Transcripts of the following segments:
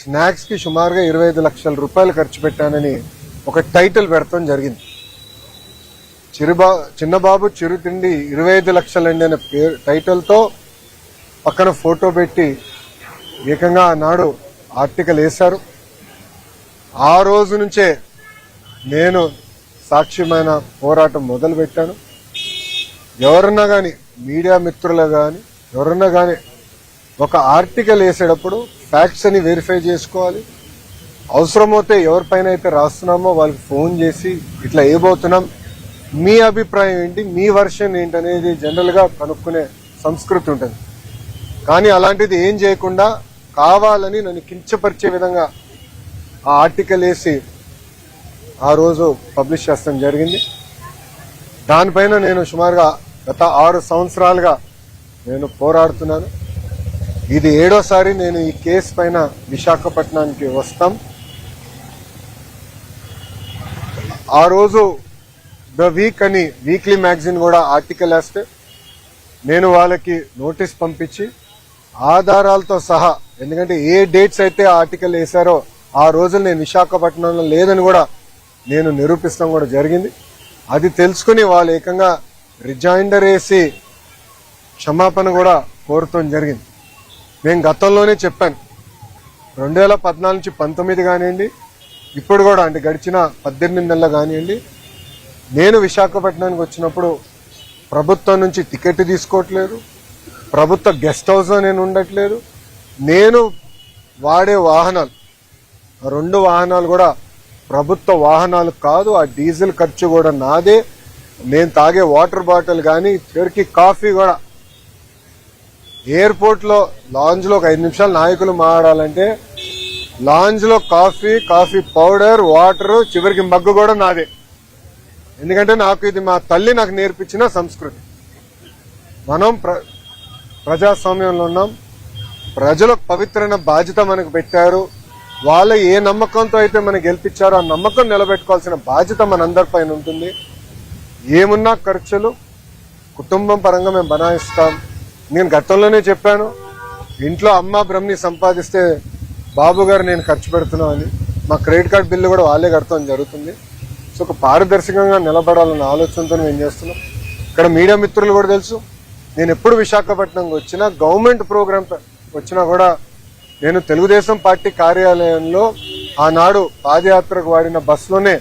స్నాక్స్కి సుమారుగా ఇరవై ఐదు లక్షల రూపాయలు ఖర్చు పెట్టానని ఒక టైటిల్ పెడతాం జరిగింది. చిరుబా చిన్నబాబు చిరుతిండి ఇరవై ఐదు లక్షలండి అనే పేరు టైటిల్తో పక్కన ఫోటో పెట్టి ఏకంగా ఆనాడు ఆర్టికల్ వేశారు. ఆ రోజు నుంచే నేను సాక్ష్యమైన పోరాటం మొదలుపెట్టాను. ఎవరన్నా కానీ మీడియా మిత్రులు కానీ ఎవరన్నా కానీ ఒక ఆర్టికల్ వేసేటప్పుడు ఫ్యాక్ట్స్ అని వెరిఫై చేసుకోవాలి. అవసరమైతే ఎవరిపైన అయితే రాస్తున్నామో వాళ్ళకి ఫోన్ చేసి ఇట్లా ఏబోతున్నాం మీ అభిప్రాయం ఏంటి మీ వర్షన్ ఏంటి అనేది జనరల్గా కనుక్కునే సంస్కృతి ఉంటుంది. కానీ అలాంటిది ఏం చేయకుండా కావాలని నన్ను కించపరిచే విధంగా ఆ ఆర్టికల్ వేసి ఆ రోజు పబ్లిష్ చేస్తాం జరిగింది. దానిపైన నేను సుమారుగా గత ఆరు సంవత్సరాలుగా నేను పోరాడుతున్నాను. ఇది ఏడోసారి నేను ఈ కేసు పైన విశాఖపట్నానికి వస్తాం. ఆ రోజు ద వీక్ అని వీక్లీ మ్యాగజైన్ కూడా ఆర్టికల్ వేస్తే నేను వాళ్ళకి నోటీస్ పంపించి ఆధారాలతో సహా ఎందుకంటే ఏ డేట్స్ అయితే ఆర్టికల్ వేశారో ఆ రోజులు నేను విశాఖపట్నంలో లేదని కూడా నేను నిరూపిస్తాం కూడా జరిగింది. అది తెలుసుకుని వాళ్ళు ఏకంగా రిజైండర్ వేసి క్షమాపణ కూడా కోరుతాం జరిగింది. నేను గతంలోనే చెప్పాను. రెండు వేల పద్నాలుగు నుంచి పంతొమ్మిది కానివ్వండి ఇప్పుడు కూడా అంటే గడిచిన పద్దెనిమిది నెలలు కానివ్వండి నేను విశాఖపట్నానికి వచ్చినప్పుడు ప్రభుత్వం నుంచి టికెట్ తీసుకోవట్లేదు ప్రభుత్వ గెస్ట్ హౌస్లో నేను ఉండట్లేదు నేను వాడే వాహనాలు రెండు వాహనాలు కూడా ప్రభుత్వ వాహనాలు కాదు ఆ డీజిల్ ఖర్చు కూడా నాదే నేను తాగే వాటర్ బాటిల్ కానీ చివరికి కాఫీ కూడా ఎయిర్పోర్ట్లో లాంజ్లో ఒక ఐదు నిమిషాలు నాయకులు మాట్లాడాలంటే లాంజ్లో కాఫీ కాఫీ పౌడర్ వాటర్ చివరికి మగ్గు కూడా నాదే. ఎందుకంటే నాకు ఇది మా తల్లి నాకు నేర్పించిన సంస్కృతి. మనం ప్ర ప్రజాస్వామ్యంలో ఉన్నాం. ప్రజలకు పవిత్రమైన బాధ్యత మనకు పెట్టారు. వాళ్ళ ఏ నమ్మకంతో అయితే మనకు గెలిపించారో ఆ నమ్మకం నిలబెట్టుకోవాల్సిన బాధ్యత మనందరిపైన ఉంటుంది. ఏమున్నా ఖర్చులు కుటుంబం పరంగా మేము బనాయిస్తాం. నేను గతంలోనే చెప్పాను ఇంట్లో అమ్మ బ్రహ్మని సంపాదిస్తే బాబు గారు నేను ఖర్చు పెడుతున్నాను అని. మా క్రెడిట్ కార్డ్ బిల్లు కూడా వాళ్ళే కడతాం జరుగుతుంది. సో ఒక పారదర్శకంగా నిలబడాలన్న ఆలోచనతో మేము చేస్తున్నాం? ఇక్కడ మీడియా మిత్రులు కూడా తెలుసు. నేను ఎప్పుడు విశాఖపట్నంకి వచ్చినా గవర్నమెంట్ ప్రోగ్రామ్ వచ్చినా కూడా నేను తెలుగుదేశం పార్టీ కార్యాలయంలో ఆనాడు పాదయాత్రకు వాడిన బస్సులోనే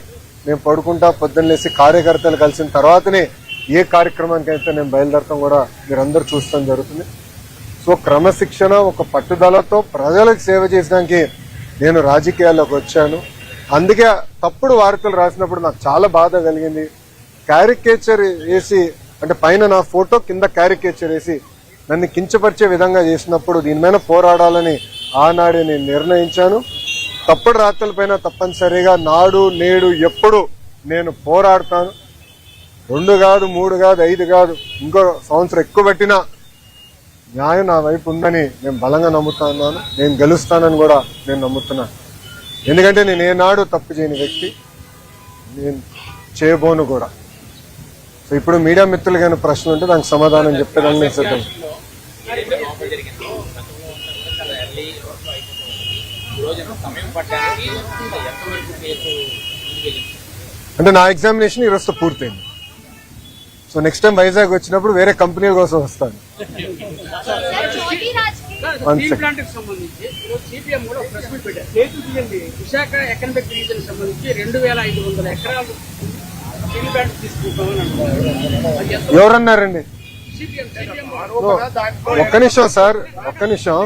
మేము పడుకుంటా పొద్దున్నేసి కార్యకర్తలు కలిసిన తర్వాతనే ఏ కార్యక్రమానికి అయితే నేను బయలుదేరటం కూడా మీరందరూ చూస్తాం జరుగుతుంది. సో క్రమశిక్షణ ఒక పట్టుదలతో ప్రజలకు సేవ చేయడానికి నేను రాజకీయాల్లోకి వచ్చాను. అందుకే తప్పుడు వార్తలు రాసినప్పుడు నాకు చాలా బాధ కలిగింది. క్యారికేచర్ వేసి అంటే పైన నా ఫోటో కింద క్యారికేచర్ వేసి నన్ను కించపరిచే విధంగా చేసినప్పుడు దీని మీద పోరాడాలని ఆనాడే నేను నిర్ణయించాను. తప్పుడు రాత్రులపైన తప్పనిసరిగా నాడు నేడు ఎప్పుడు నేను పోరాడతాను. రెండు కాదు మూడు కాదు ఐదు కాదు ఇంకో సంవత్సరం ఎక్కువ పెట్టినా న్యాయం నా వైపు ఉందని నేను బలంగా నమ్ముతున్నాను నేను గెలుస్తానని కూడా నేను నమ్ముతున్నాను ఎందుకంటే నేను ఏనాడు తప్పు చేయని వ్యక్తి నేను చేయబోను కూడా. సో ఇప్పుడు మీడియా మిత్రులు కానీ ప్రశ్న ఉంటే దానికి సమాధానం చెప్పేదాన్ని నేను సిద్ధం. అంటే నా ఎగ్జామినేషన్ ఈ పూర్తయింది. సో నెక్స్ట్ టైం వైజాగ్ వచ్చినప్పుడు వేరే కంపెనీల కోసం వస్తాను. విశాఖ ఎకనామిక్ రీజన్ సంబంధించి రెండు వేల ఐదు వందల ఎకరాలు ఎవరన్నారండి? సిపిఎం సిపిఎం ఓ, ఒక్క నిమిషం సార్ ఒక్క నిమిషం.